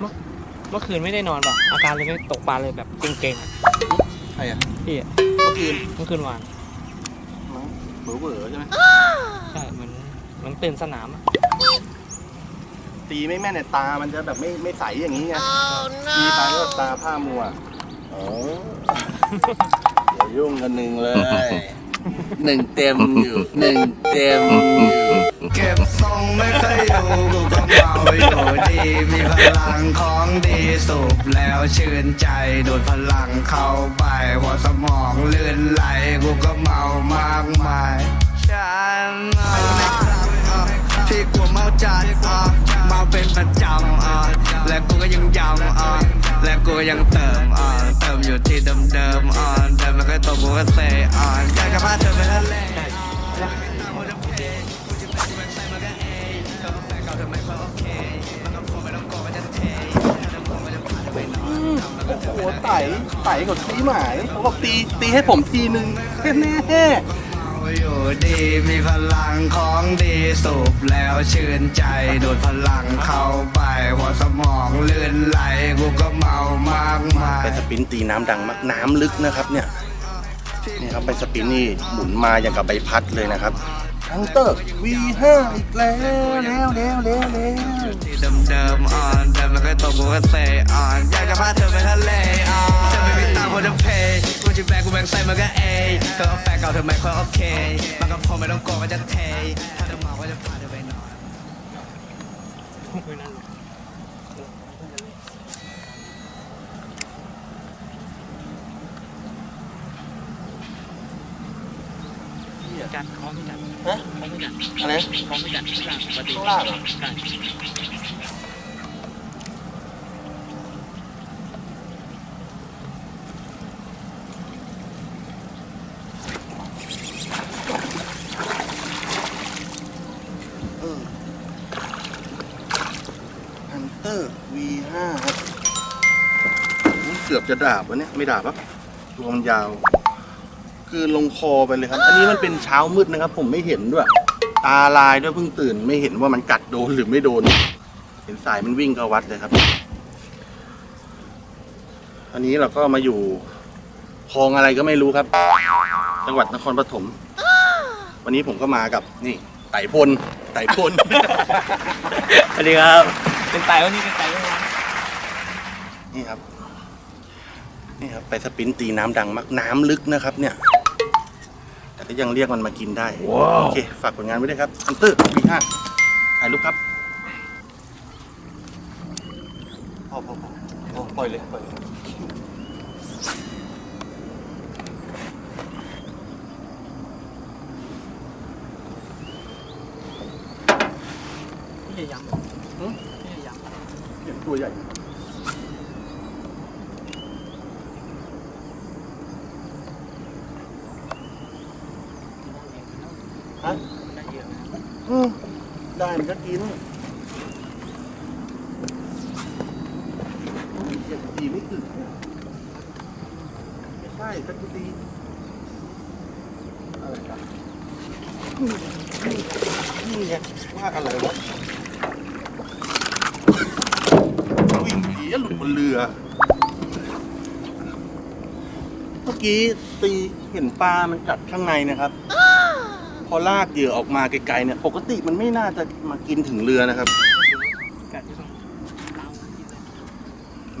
เมื่อคืนไม่ได้นอนป่ะ อาการเลยไม่ตกปลาเลยแบบเก่งๆอะใครอะพี่อะเมื่อคืนเมื่อคืนวานเบอร์เบอร์ใช่ไหมใช่เหมือนเหมันตื่นสนามอะตีไม่แม่นเนี่ยตา มันจะแบบไม่ไม่ใสอย่างนี้ไงตีไปก็ตาผ้ามัวอ๋ออย่ายุ่งกันหนึ่งเลย หนึ่งเต็มอยู่หนึ่งเต็มอยู่ เก็บทรงไม่เคยดูกูก็เมาอยู่ดี มีพลังของดีสูบแล้วชื่นใจดูดพลังเข้าไป หัวสมองลื่นไหลกูก็เมามากมายฉันที่กูเมาจัดเมาเป็นประจำและกูก็ยังยำและกูก็ยังเติมเติมอยู่ที่เดิมๆอะเดิมมันก็ตกกูก็เซอะอยากจะพาเธอไปทะเล ต่ไต่กับตีหมายเขาบอกตีตีให้ผมทีนึงแค่แน่อยู่ดีมีพลังของดีสูบแล้วชื่นใจดูดพลังเข้าไปหัวสมองลื่นไหลกูก็เมามากมายไปสปินตีน้ำดังมากน้ำลึกนะครับเนี่ยนี่ครับไปสปินนี่หมุนมาอย่างกับใบพัดเลยนะครับ ทังเตอร์ V5 อีกแล้วแล้วแล้วแล้วแล้วที่เดิมอ่อนเดิมแล้วก็ตกกูก็เซอ่อนอยากจะพาเธอไปทะเลอ่อนเธอไม่มีตังค์คนจะเพย์กูจะแบกกูแบกใส่มันก็เอเธอเอาแฟนเก่าเธอไม่ค่อยโอเคมันก็พอไม่ต้องกลัวว่าจะเทถ้าเธอมาก็จะพาเธอไปนอน คุยนั่นเลยจัดพร้อมจัดฮะพร้อมจัดอะไรพร้อมจัดข้างล่างปกติข้างล่างเหรอใช่เออฮันเตอร์ V5 ครับอุ๊ยเกือบจะดาบวะเนี่ย ไม่ดาบครับตัวมันยาว คือลงคอไปเลยครับ อันนี้มันเป็นเช้ามืดนะครับ ผมไม่เห็นด้วย ตาลายด้วยเพิ่งตื่น ไม่เห็นว่ามันกัดโดนหรือไม่โดน เห็นสายมันวิ่งเข้าวัดเลยครับ อันนี้เราก็มาอยู่คลองอะไรก็ไม่รู้ครับ จังหวัดนครปฐมวันนี้ผมก็มากับนี่ ไต่พลไต่พล สวัสดีครับ เป็นไตวันนี้เป็นไตวันนี้นี่ครับ นี่ครับ ไปสปรินต์ตีน้ำดังมากน้ำลึกนะครับเนี่ย แต่ก็ยังเรียกมันมากินได้ โอเค ฝากผลงานไว้ด้วยครับอันเตอร์ปีห้าถ่ายรูปครับพอพอพอพอปล่อยเลยปล่อยเลยพี่จะย้ำหึพี่จะย้ำเห็นตัวใหญ่ ฮะได้เยอะนะอืมได้มันก็กินเจ็บดีไม่ถึงเนี่ยไม่ใช่สักทีอะไรครับนี่ไงว่าอะไรวะวิ่งผีหลุดบนเรือ เมื่อกี้ตีเห็นปลามันกัดข้างในนะครับ พอลากเหยื่อออกมาไกลๆเนี่ยปกติมันไม่น่าจะมากินถึงเรือนะครับกัดที่ตรงเรา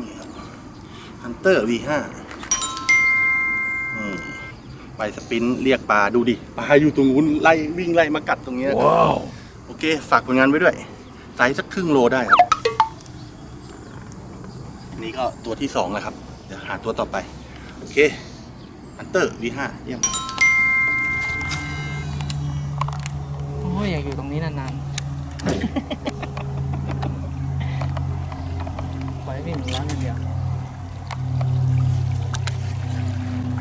นี่ครับฮันเตอร์ V5 อืมไปสปรินต์เรียกปลาดูดิปลาอยู่ตรงนู้นไล่วิ่งไล่มากัดตรงเนี้ยว้าวโอเค ฝากผลงานไว้ด้วยไซส์สักครึ่งโลได้ครับอันนี้ก็ตัวที่สองแล้วครับ เดี๋ยวหาตัวต่อไป โอเคฮันเตอร์ V5 เยี่ยม อ้ยอยากอยู่ตรงนี้นานๆ ปล่อยให้พี่หนูร้อนอย่างเดียว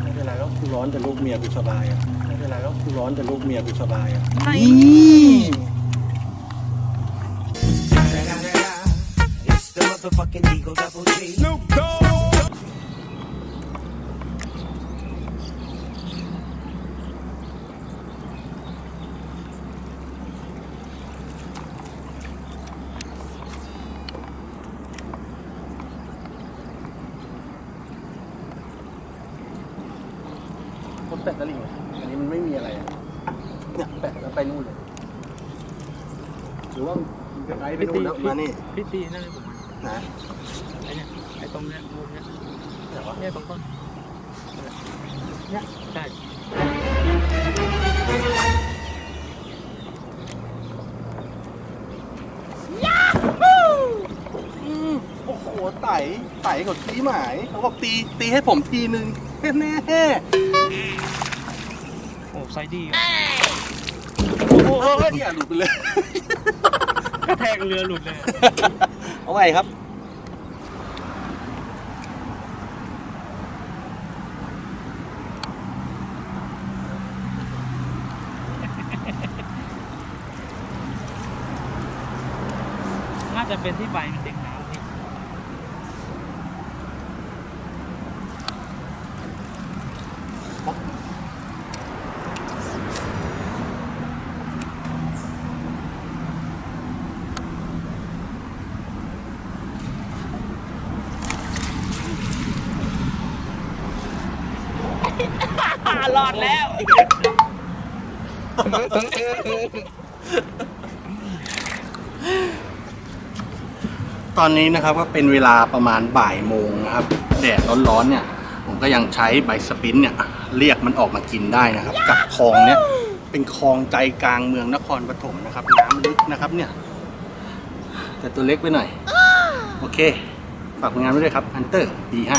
ไม่เป็นไรแล้วกูร้อนแต่ลูกเมียกูสบายอะไม่เป็นไรแล้วกูร้อนแต่ลูกเมียกูสบายอะนี่ It's the motherfucking Eagle Double G. Snoop Dogg. แปะตะลิ่งอันนี้มันไม่มีอะไรอะเนี่ยแปะแล้วไปนู่นเลยหรือว่ามันจะไกลไปนู่นแล้วมานี่พี่ตีนั่นเลยผมนะไอ้เนี่ยไอ้ตรงเนี้ยมุมเนี้ยไหนวะเนี่ยตรงต้นเนี่ยใช่อืมโอ้โหไต่ไต่กับทีหมายเขาบอกตีตีให้ผมทีนึงแน่แน่โอ้ ไซด์ดีโอ้โหเนี่ยหลุดไปเลย กระแทกเรือหลุดเลย เอาไงครับ น่าจะเป็นที่ใบมันติดน้ำนี่ รอดแล้ว ตอนนี้นะครับก็เป็นเวลาประมาณบ่ายโมงนะครับ แดดร้อนๆเนี่ย ผมก็ยังใช้ใบสปรินต์เนี่ย เรียกมันออกมากินได้นะครับ กับคลองเนี่ย เป็นคลองใจกลางเมืองนครปฐมนะครับ น้ำลึกนะครับเนี่ย แต่ตัวเล็กไปหน่อย โอเค ฝากผลงานไว้ด้วยครับ Hunter D5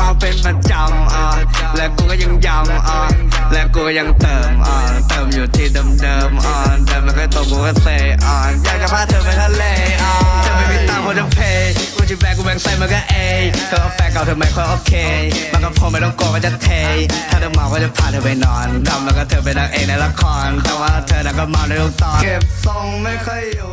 มาเป็นประจำอะและกูก็ยังยำอะและกูก็ยังเติมอะเติมอยู่ที่เดิมๆอะเดิมแล้วก็ตกกูก็เซอะอยากจะพาเธอไปทะเลอะเธอไม่มีตังค์พอจะเพย์กูจะแบกกูแบงใส่มันก็เอเธอเอาแฟนเก่าเธอไม่ค่อยโอเคมันก็พอไม่ต้องโกลัวก็จะเท ถ้าเธอเมาก็จะพาเธอไปนอนดำแล้วก็เธอเป็นนางเอกในละครแต่ว่าเธอน่ะก็เมาในทุกตอนเก็บทรงไม่ค่อยอยู่